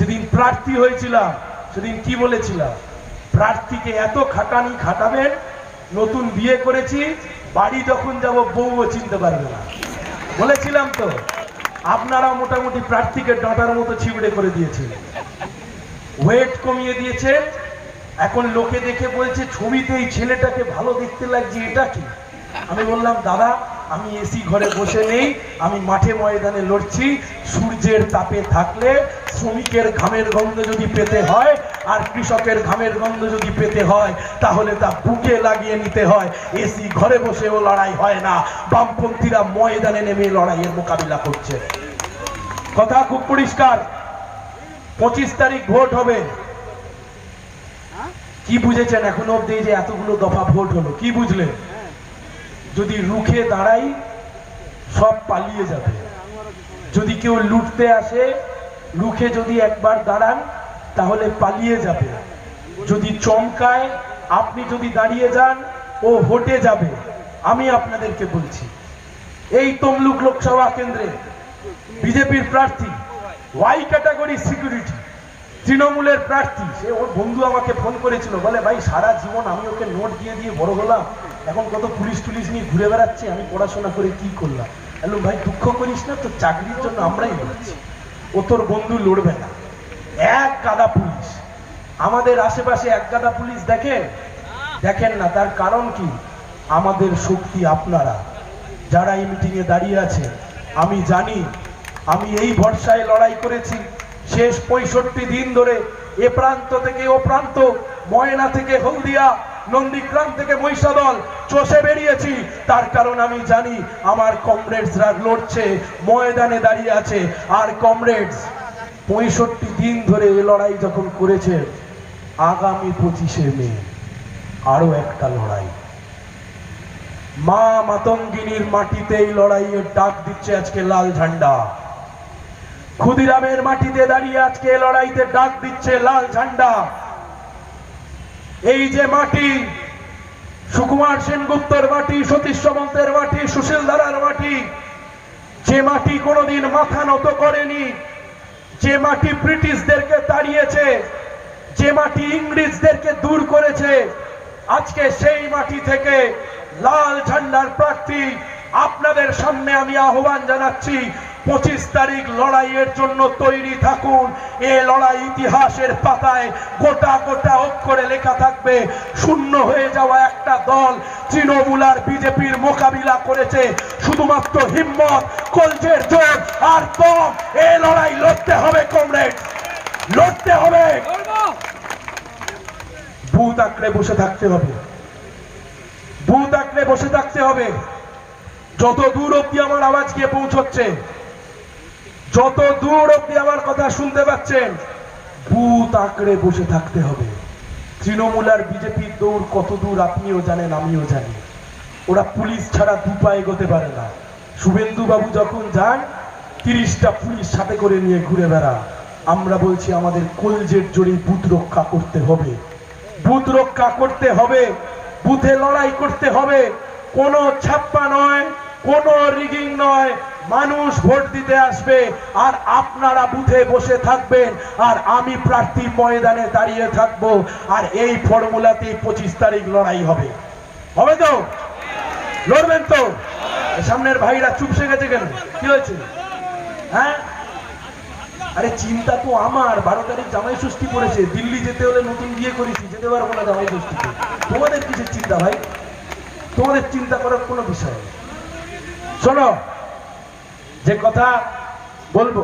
যেদিন প্রার্থী হয়েছিলাম, সেদিন কি বলেছিলাম? প্রার্থীকে এত খাটানি খাটাবেন, নতুন বিয়ে করেছি, বাড়ি যখন যাব বউও চিনতে পারবে না। বলেছিলাম তো, আপনারা মোটামুটি প্রার্থীকে ডাঁটার মতো ছিবড়ে করে দিয়েছেন। ওয়েট কমিয়ে দিয়েছে, এখন লোকে দেখে বলছে, ছবিতে এই ছেলেটাকে ভালো দেখতে লাগছে, এটা কি? আমি বললাম, দাদা আমি এসি ঘরে বসে নেই আমি মাঠে ময়দানে লড়ছি সূর্যের তাপে থাকলে শ্রমিকের ঘামের গন্ধ যদি পেতে হয় আর কৃষকের ঘামের গন্ধ যদি পেতে হয় তাহলে তা বুকে লাগিয়ে নিতে হয়। এসি ঘরে বসেও লড়াই হয় না বামপন্থীরা ময়দানে নেমে লড়াইয়ের মোকাবিলা করছে। কথা খুব পরিষ্কার। পঁচিশ তারিখ ভোট হবে। কি বুঝেছেন এখনও অব্দি যে এতগুলো দফা ভোট হলো? কি বুঝলেন? যদি রুখে দাঁড়াই, সব পালিয়ে যাবে। যদি কেউ লুটতে আসে, রুখে যদি একবার দাঁড়ান, তাহলে পালিয়ে যাবে। যদি চমকায়, আপনি যদি দাঁড়িয়ে যান, ও হটে যাবে। আমি আপনাদেরকে বলছি, এই তমলুক লোকসভা কেন্দ্রে বিজেপির প্রার্থী ওয়াই ক্যাটাগরি সিকিউরিটি তৃণমূলের প্রার্থী, সে ওর বন্ধু আমাকে ফোন করেছিল, বলে, ভাই, সারা জীবন আমি ওকে নোট দিয়ে দিয়ে বড় হলাম। এখন কত পুলিশ টুলিশ নিয়ে ঘুরে বেড়াচ্ছে, আমি পড়াশোনা করে কি করলাম? বলল ভাই, দুঃখ করিস না, তোর চাকরির জন্য আমরাই লড়ছি। ও তোর বন্ধু লড়বে না। এক গাদা পুলিশ। আমাদের আশেপাশে এক গাদা পুলিশ দেখেন? দেখেন না, তার কারণ কি? আমাদের শক্তি আপনারা। যারা এই মিটিংয়ে দাঁড়িয়ে আছে, আমি জানি, আমি এই ভরসায় লড়াই করেছি। শেষ পঁয়ষট্টি দিন ধরে এ প্রান্ত থেকে ও প্রান্ত, ময়না থেকে হলদিয়া নন্দীগ্রাম থেকে মহিষাদল চষে বেরিয়েছি। তার কারণ আমি জানি, আমার কমরেডসরা লড়ছে, ময়দানে দাঁড়িয়ে আছে। আর কমরেডস, পঁয়ষট্টি দিন ধরে এ লড়াই যখন করেছে, আগামী পঁচিশে মে আরও একটা লড়াই। মা মাতঙ্গিনীর মাটিতে এই লড়াইয়ের ডাক দিচ্ছে আজকে লাল ঝান্ডা। ক্ষুদিরামের মাটিতে দাঁড়িয়ে আজকে লড়াইতে ডাক দিচ্ছে লাল ঝান্ডা। এই যে মাটি, সুকুমার সেনগুপ্তর মাটি, সতীশ সামন্তের মাটি, সুশীল ধারার মাটি, যে মাটি কোনোদিন মাথা নত করেনি, যে মাটি ব্রিটিশদেরকে তাড়িয়েছে, যে মাটি ইংরেজদেরকে দূর করেছে, আজকে সেই মাটি থেকে লাল ঝান্ডার প্রার্থী আপনাদের সামনে আমি আহ্বান জানাচ্ছি। পঁচিশ তারিখ লড়াইয়ের জন্য তৈরি থাকুন। এ লড়াই ইতিহাসের পাতায় গোটা গোটা অক্ষরে লেখা থাকবে। শূন্য হয়ে যাওয়া একটা দল তৃণমূল আর বিজেপির মোকাবিলা করেছে। শুধুমাত্র হিম্মত, কলজের জোর আর দম। এ লড়াই লড়তে হবে কমরেড। লড়তে হবে। ভূত আঁকড়ে বসে থাকতে হবে। ভূত আঁকড়ে বসে থাকতে হবে। যত দূর অব্দি আমার আওয়াজ গিয়ে পৌঁছচ্ছে যত দূর অব্দি আমার কথা শুনতে পাচ্ছেন, ভূত আঁকড়ে বসে থাকতে হবে। তৃণমূল আর বিজেপির দৌড় কত দূর আপনিও জানেন, আমিও জানি। ওরা পুলিশ ছাড়া দু পা এগোতে পারে না। শুভেন্দু বাবু যখন যান, তিরিশটা পুলিশ সাথে করে নিয়ে ঘুরে বেড়া আমরা বলছি, আমাদের কলজের জোরে বুথ রক্ষা করতে হবে। বুথ রক্ষা করতে হবে বুথে লড়াই করতে হবে। কোনো ছাপ্পা নয়, কোনো রিগিং নয় মানুষ ভোট দিতে আসবে আর আপনারা বুথে বসে থাকবেন আর আমি প্রার্থী ময়দানে দাঁড়িয়ে থাকব আর এই ফর্মুলাতে পঁচিশ তারিখ লড়াই হবে। হবে তো? লড়বেন তো? সামনের ভাইরা চুপসে গেছে কেন? কি হয়েছে? হ্যাঁ? আরে চিন্তা তো আমার বারো তারিখ জামাই ষষ্ঠী পড়েছে, দিল্লি যেতে হলে নতুন বিয়ে করেছি, যেতে পারব না জামাই ষষ্ঠীতে। তোমাদের কিসের চিন্তা ভাই? তোমাদের চিন্তা করার কোনো বিষয়। শোনো যে কথা বলব।